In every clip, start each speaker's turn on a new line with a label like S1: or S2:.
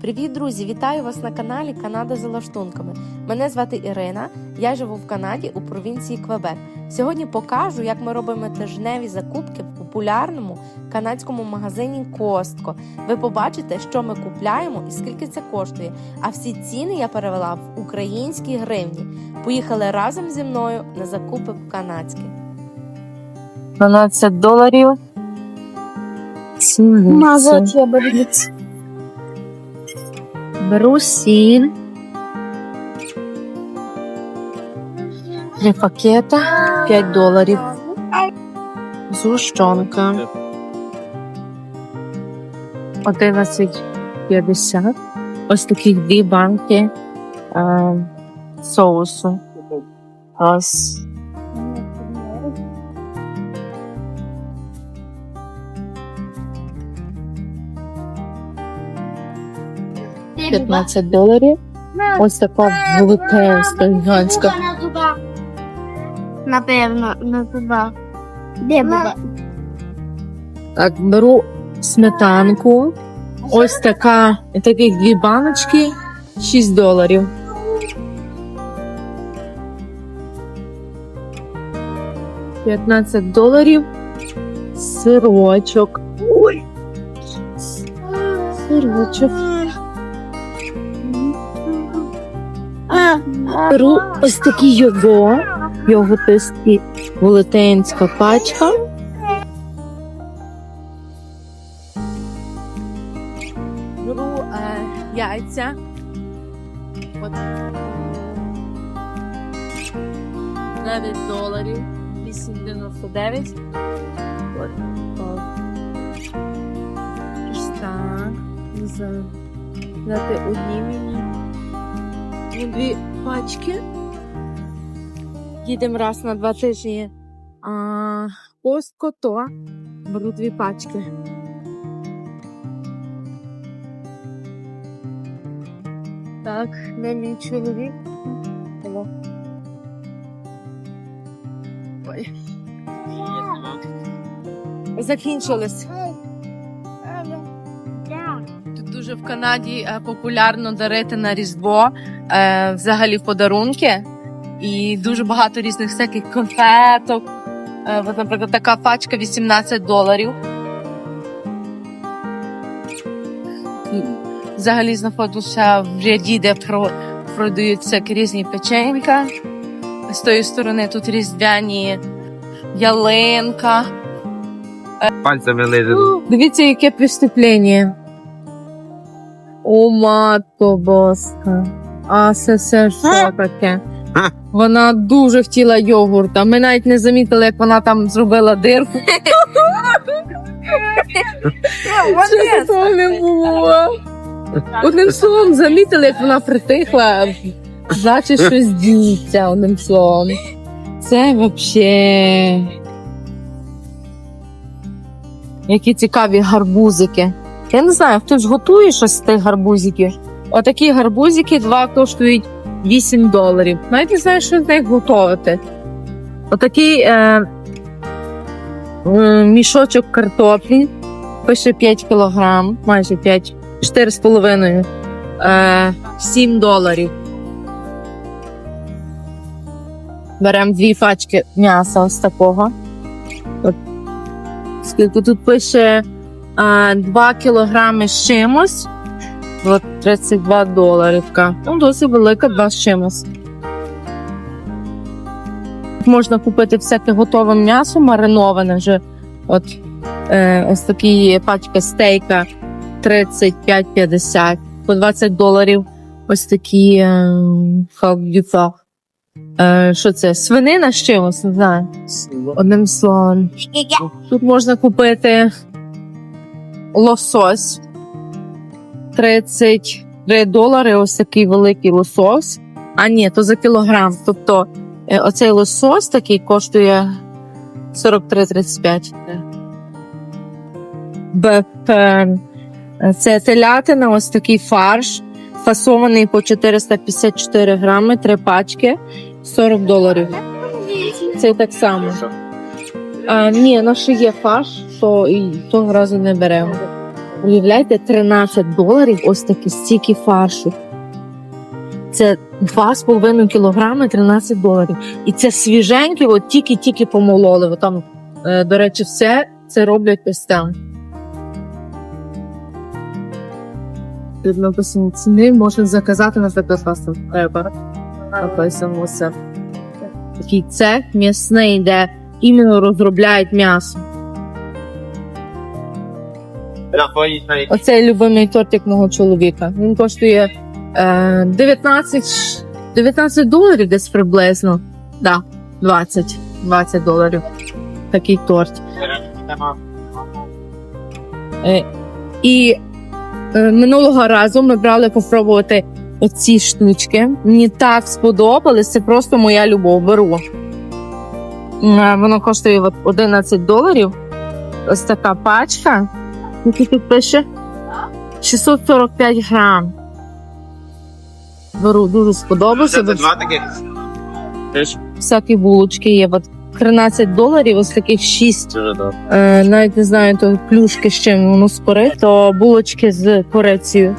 S1: Привіт, друзі! Вітаю вас на каналі Канада за лаштунками. Мене звати Ірина. Я живу в Канаді у провінції Квебек. Сьогодні покажу, як ми робимо тижневі закупки в популярному канадському магазині Костко. Ви побачите, що ми купляємо і скільки це коштує. А всі ціни я перевела в українські гривні. Поїхали разом зі мною на закупи в канадські.
S2: 12 доларів.
S3: Мазать я беру.
S2: Беру сіль. Три пакета. 5 доларів. Згущенка. 11,50. Ось такі дві банки е, соусу. Ось. 15 доларів. Ось така величезна, гігантська.
S3: Напевно, на зубах. Де буба?
S2: Так, беру сметанку. Ось така, таких дві баночки, 6 доларів. П'ятнадцять доларів. Сирочок. Ой. Сирочок. Беру ось такий його. Йогуртистий велетенська пачка. Беру е, яйця. От. 9 доларів. 8,99. От. От. Ось так. Дати одні мені. Ну, Дві пачки. Їдемо раз на два тижні. А костко то беру дві пачки. Так, де мій чоловік? Алло. Ой. Закінчились. Дуже в Канаді е, популярно дарити на Різдво е, взагалі подарунки. І дуже багато різних всяких конфеток. Е, от, наприклад, така пачка 18 доларів. Взагалі знаходжуся в ряді, де про, продають різні печенька. З тої сторони тут різдвяні ялинка.
S4: пальцями лиже.
S2: Дивіться, яке преступлення. О, матко боска. А це все що таке? Вона дуже хотіла йогурта. Ми навіть не замітили, як вона там зробила дирку. Що такого не було? Одним словом, замітили, як вона притихла. Значить, щось діється одним словом. Це взагалі. Які цікаві гарбузики. Я не знаю, хтось готує щось з тих гарбузиків. Отакі гарбузики два коштують 8 доларів. Навіть не знаю, що з них готувати. Отакий е, мішочок картоплі. Пише 5 кілограм, майже 5, 4,5. Е, 7 доларів. Беремо дві пачки м'яса ось такого. От. Скільки тут пише 2 кілограми з чимось. От 32 доларівка. Ну, досить велика, 2 з чимось. Можна купити всяке готове м'ясо, мариноване вже. От е, ось такі пачка стейка 35-50 по 20 доларів. Ось такі е, халдюфа. Е, що це? Свинина з чимось, не знаю. Одним словом. Тут можна купити лосось 33 долари. Ось такий великий лосось. А ні, то за кілограм. Тобто е, оцей лосось такий коштує 43,35. Бепен. Це телятина, ось такий фарш, фасований по 454 грами, три пачки, 40 доларів. Це так само. А, ні, ну ще є фарш, то і того разу не беремо. Уявляєте, 13 доларів ось такі стільки фаршу. Це 2,5 кілограми 13 доларів. І це свіженьке, от тільки-тільки помололи. От Там, е, до речі, все це роблять там. Тут написано ціни, можна заказати на заказ треба. Написано все. Такий цех м'ясний, де іменно розробляють м'ясо. Оцей любимий тортик мого чоловіка. Він коштує е, 19, 19 доларів десь приблизно. Да, 20, 20 доларів. Такий торт. Е, і е, минулого разу ми брали попробувати оці штучки. Мені так сподобались, це просто моя любов. Беру. Е, Воно коштує от 11 доларів. Ось така пачка. Скільки тут пише? 645 грам. Беру, дуже сподобався.
S4: Два таких.
S2: Всякі булочки є. От 13 доларів, ось таких 6
S4: Дуже.
S2: Е, навіть не знаю, то плюшки з чим воно спорить, то булочки з корицею.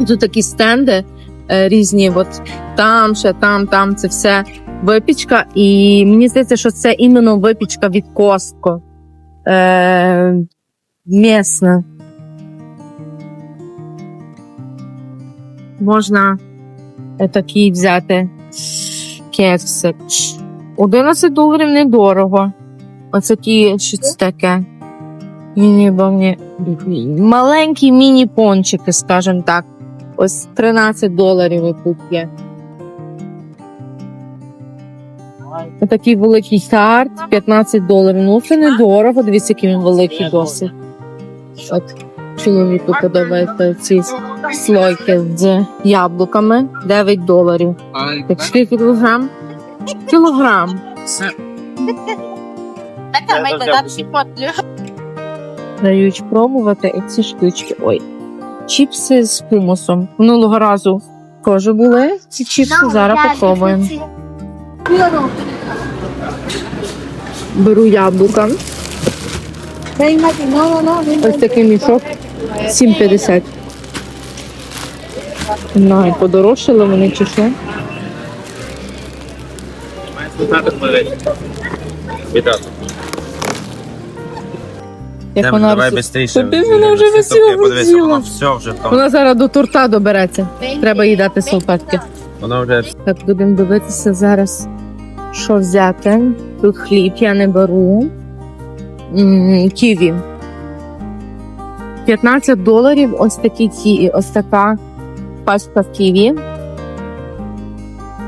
S2: І тут такі стенди е, різні, от там, ще там, там, це все випічка. І мені здається, що це іменно випічка від Костко. Е, м'ясна. Можна такий взяти кексик. 11 доларів недорого. Оце ті, що таке. Міні, маленькі міні-пончики, скажімо так. Ось 13 доларів і тут є. Такий великий тарт, 15 доларів. Ну, це недорого. Дивіться, який він великий досить. От чоловіку подобаються ці слойки з яблуками. 9 доларів. Так скільки кілограм? Кілограм. Дають пробувати ці штучки. Ой. Чіпси з хумусом. Минулого разу теж були ці чіпси. Зараз попробуємо. Беру яблука. Ось такий мішок 7,50. Не подорожчали вони чи що? Як вона
S4: Давай швидше.
S2: Тобі вона вже
S4: Подивися, все вже там.
S2: Вона зараз до торта добереться. Треба їй дати салфетки.
S4: Воно вже
S2: Так, будемо дивитися зараз, що взяти. Тут хліб я не беру. Ківі. 15 доларів ось такі ті, ось така пачка ківі.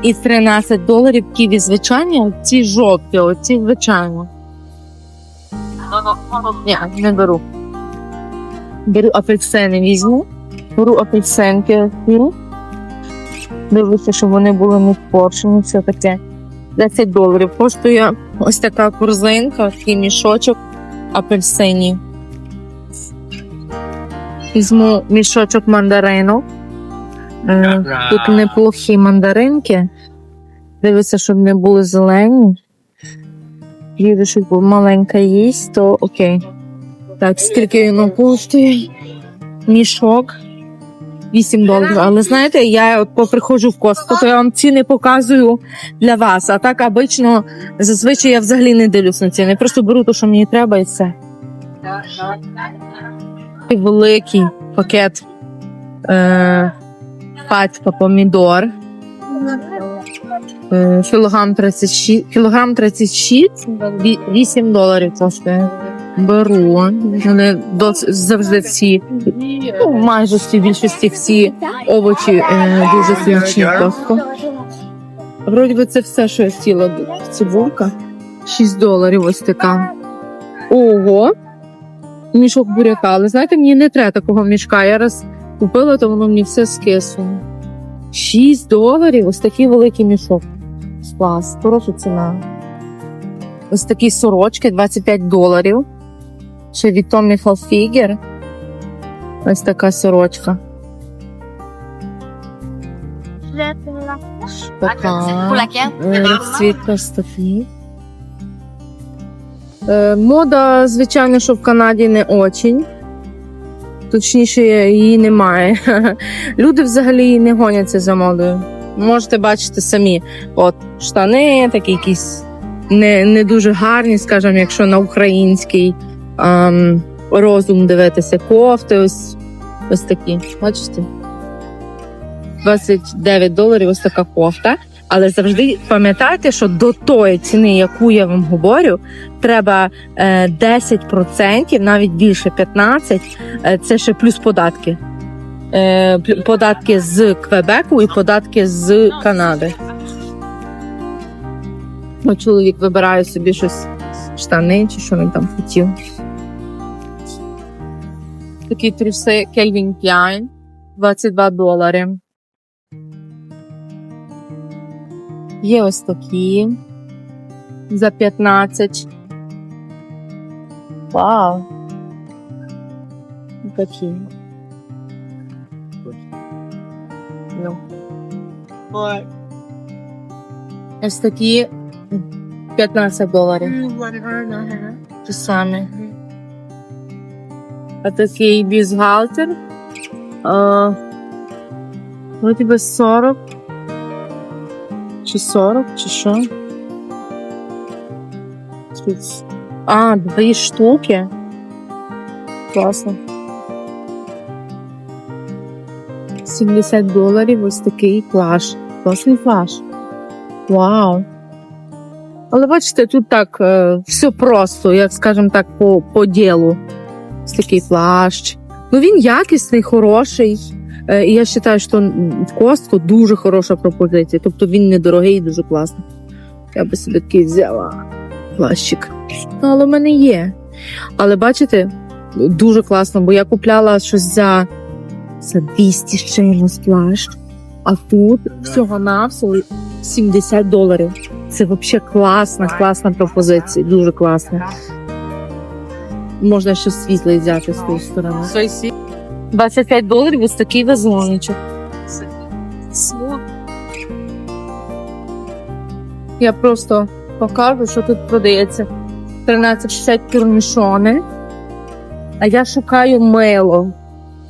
S2: І 13 доларів ківі звичайні, ці жовті, оці звичайно. Ні, не беру. Беру апельсини візьму. Беру апельсинки. Дивлюся, щоб вони були не спорчені, все таке. 10 доларів коштує ось така корзинка, такий мішочок апельсинів. Візьму мішочок мандаринок. Е, Тут неплохі мандаринки. Дивиться, щоб не були зелені. Їду, щоб маленька їсть, то окей. Так, скільки воно коштує? Мішок. 8 доларів. Але знаєте, я от поприходжу в Костко, то я вам ціни показую для вас. А так обично, зазвичай я взагалі не дивлюсь на ціни. Я просто беру те, що мені треба, і все. Великий пакет. Е, пачка помідор. Е, кілограм 36, кілограм 36, 8 доларів коштує. Беру. Вони дос- завжди всі, ну, майже всі, більшості всі овочі е, дуже смачні просто. Вроді би це все, що я хотіла. Цибулька. 6 доларів ось така. Ого. Мішок буряка. Але знаєте, мені не треба такого мішка. Я раз купила, то воно мені все скисло. 6 доларів. Ось такий великий мішок. Клас, хороша ціна. Ось такі сорочки 25 доларів. Ще від Tommy Hilfiger. Ось така сорочка. Така. Е, Розцвітка стафі. Е, мода, звичайно, що в Канаді не очень. Точніше, її немає. Люди взагалі не гоняться за модою. Можете бачити самі. От штани, такі якісь не, не дуже гарні, скажімо, якщо на український розум дивитися, кофти, ось, ось такі. Бачите? 29 доларів ось така кофта. Але завжди пам'ятайте, що до тої ціни, яку я вам говорю, треба е, 10%, навіть більше 15%, е, це ще плюс податки. Е, податки з Квебеку і податки з Канади. Чоловік вибирає собі щось штани чи що він там хотів. Такі труси Calvin Klein, 22 долари. Є ось такі за 15. Вау. Такі. Ну. Ось такі 15 доларів. Те саме. Такий. А, ну, тебе 40. Чи 40, чи що? А, дві штуки. Класно. 70 доларів ось такий плащ. Класний плащ. Вау. Але бачите, тут так е, все просто, як скажемо так, по, по ділу. Ось такий плащ. Ну він якісний, хороший. Е, І я вважаю, що в Костку дуже хороша пропозиція. Тобто він недорогий і дуже класний. Я би собі такий взяла плащик. Ну, але в мене є. Але бачите, дуже класно, бо я купляла щось за, за 200 з чимось плащ. А тут всього навсього 70 доларів. Це взагалі класна, класна пропозиція. Дуже класна. Можна ще світлий взяти з тої сторони. 25 доларів ось такий вазончик. Я просто покажу, що тут продається. 13,60 корнішони. А я шукаю мило.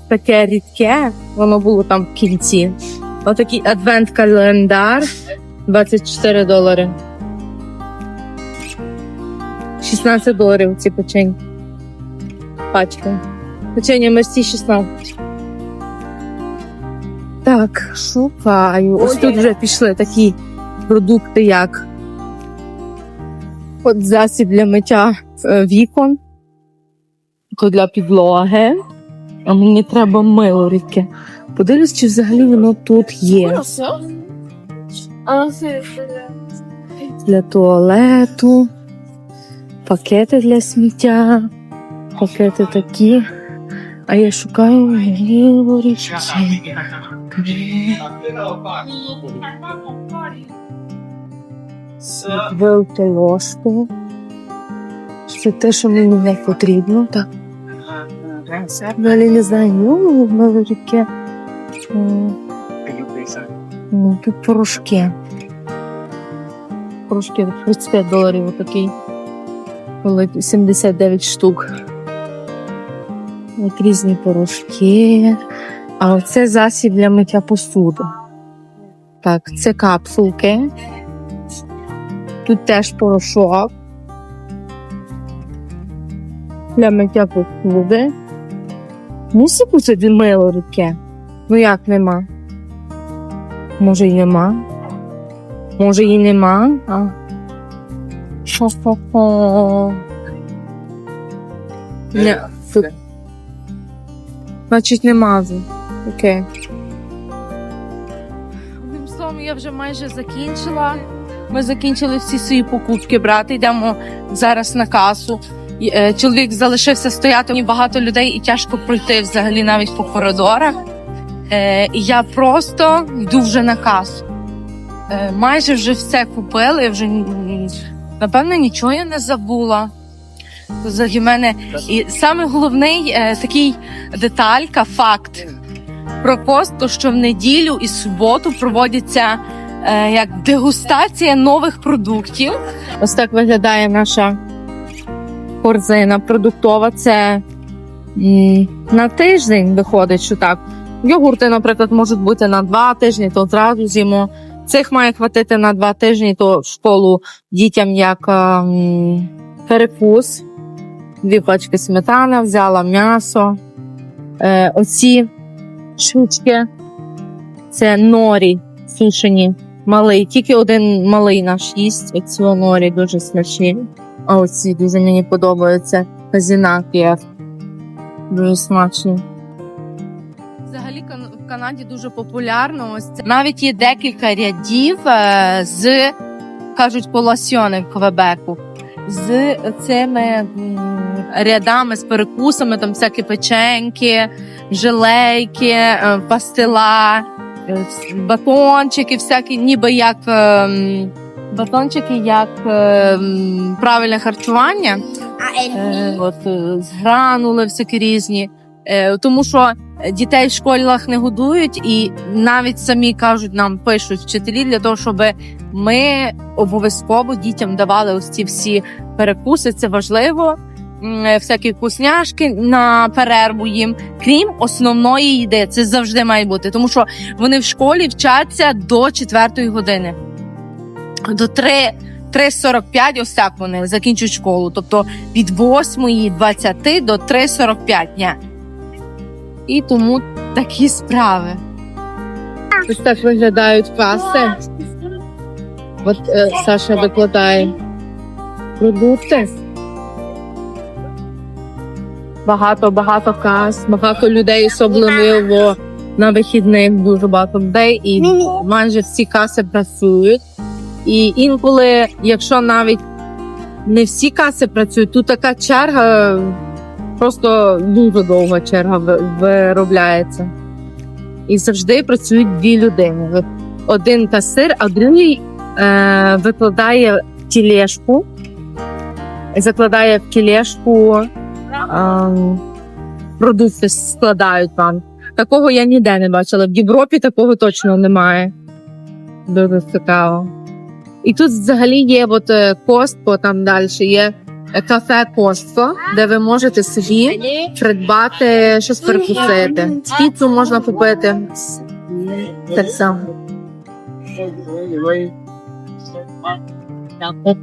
S2: Таке рідке, воно було там в кінці. Отакий адвент-календар 24 долари. 16 доларів ці печеньки. Пачка. Печення Мерсі 16. Так, шукаю. Ось тут вже пішли такі продукти, як от засіб для миття е, вікон, то для підлоги. А мені треба мило рідке. Подивлюсь, чи взагалі воно тут є. Для туалету, пакети для сміття, пакети такі. А я шукаю мило рідке. Вилки ложку. Це те, що мені не потрібно. Так. Далі не знаю, ну, рідке. Ну, тут порошки. Порошки 35 доларів отакий. 79 штук. Як різні порошки. А оце засіб для миття посуди. Так, це капсулки. Тут теж порошок. Для миття посуди. Мусить бути мило рідке. Ну як нема? Може й нема. Може й нема. А. Хо-хо-хо. Не, тут. Значить, нема. вже. Окей. Одним словом, я вже майже закінчила. Ми закінчили всі свої покупки брати. Йдемо зараз на касу. Е, Чоловік залишився стояти. Мені багато людей і тяжко пройти взагалі навіть по коридорах. Е, я просто йду вже на касу. Е, майже вже все купили. Вже напевно нічого я не забула. Взагалі в мене і саме головний е, такий деталька, факт про Костко, що в неділю і суботу проводяться е, як дегустація нових продуктів. Ось так виглядає наша корзина продуктова. Це м, на тиждень виходить, що так. Йогурти, наприклад, можуть бути на два тижні, то одразу з'їмо. Цих має хватити на два тижні, то в школу дітям як ем, перекус. Дві пачки сметани взяла, м'ясо. Е, оці штучки. Це норі сушені, малий. Тільки один малий наш їсть. Оці норі дуже смачні. А оці дуже мені подобаються. Казінаки. Дуже смачні. Взагалі в Канаді дуже популярно. Ось це. Навіть є декілька рядів е, з кажуть коласьони в Квебеку. З цими рядами, з перекусами, там всякі печеньки, жилейки, е, пастила, е, батончики, всякі, ніби як е, батончики, як правильне харчування.
S3: А
S2: от з гранули всякі різні. Е, тому що дітей в школах не годують, і навіть самі кажуть, нам пишуть вчителі для того, щоб ми обов'язково дітям давали ось ці всі перекуси. Це важливо. Е, Всякі вкусняшки на перерву їм, крім основної їди. Це завжди має бути, тому що вони в школі вчаться до четвертої години. До 3, 3.45 ось так вони закінчують школу. Тобто від 8.20 до 3.45 дня. І тому такі справи. Ось так виглядають каси. От е, Саша викладає продукти. Багато, багато кас, багато людей, особливо на вихідних дуже багато людей, і майже всі каси працюють. І інколи, якщо навіть не всі каси працюють, тут така черга, просто дуже довга черга виробляється. І завжди працюють дві людини. Один касир, а другий е, викладає в тілешку, закладає в тілешку е, продукти, складають вам. Такого я ніде не бачила. В Європі такого точно немає. Дуже цікаво. І тут взагалі є от е, Костко, там далі є кафе Костко, де ви можете собі придбати щось перекусити. Піцу можна купити. Так само.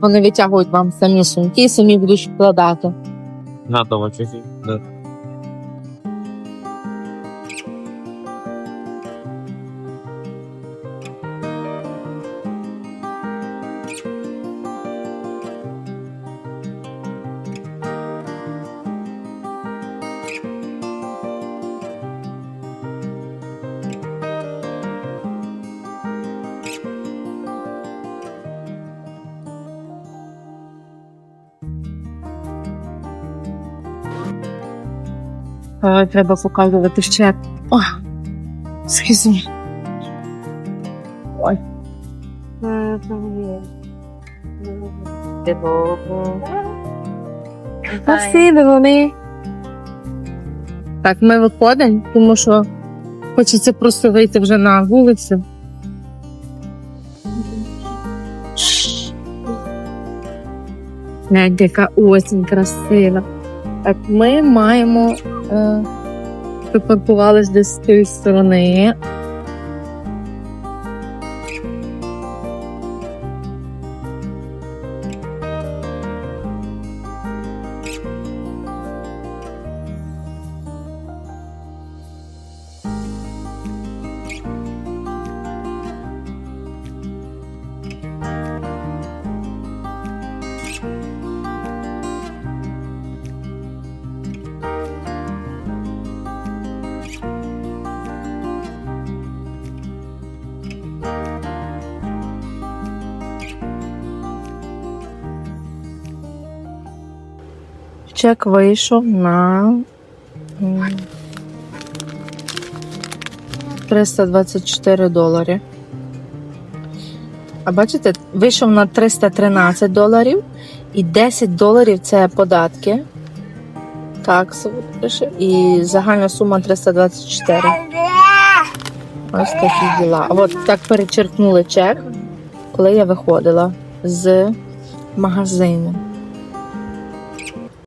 S2: Вони витягують вам самі сумки самі будуть вкладати.
S4: На тому часі.
S2: Треба показувати ще. О, скізні. Ой. Спасибо, вони. Так, ми виходимо, тому що хочеться просто вийти вже на вулицю. Глянь, яка осінь красива. Так, ми маємо е, припаркувались десь з тієї сторони. Чек вийшов на 324 долари. А бачите, вийшов на 313 доларів і 10 доларів це податки. Пише. І загальна сума 324. Ось такі діла. А от так перечеркнули чек, коли я виходила з магазину.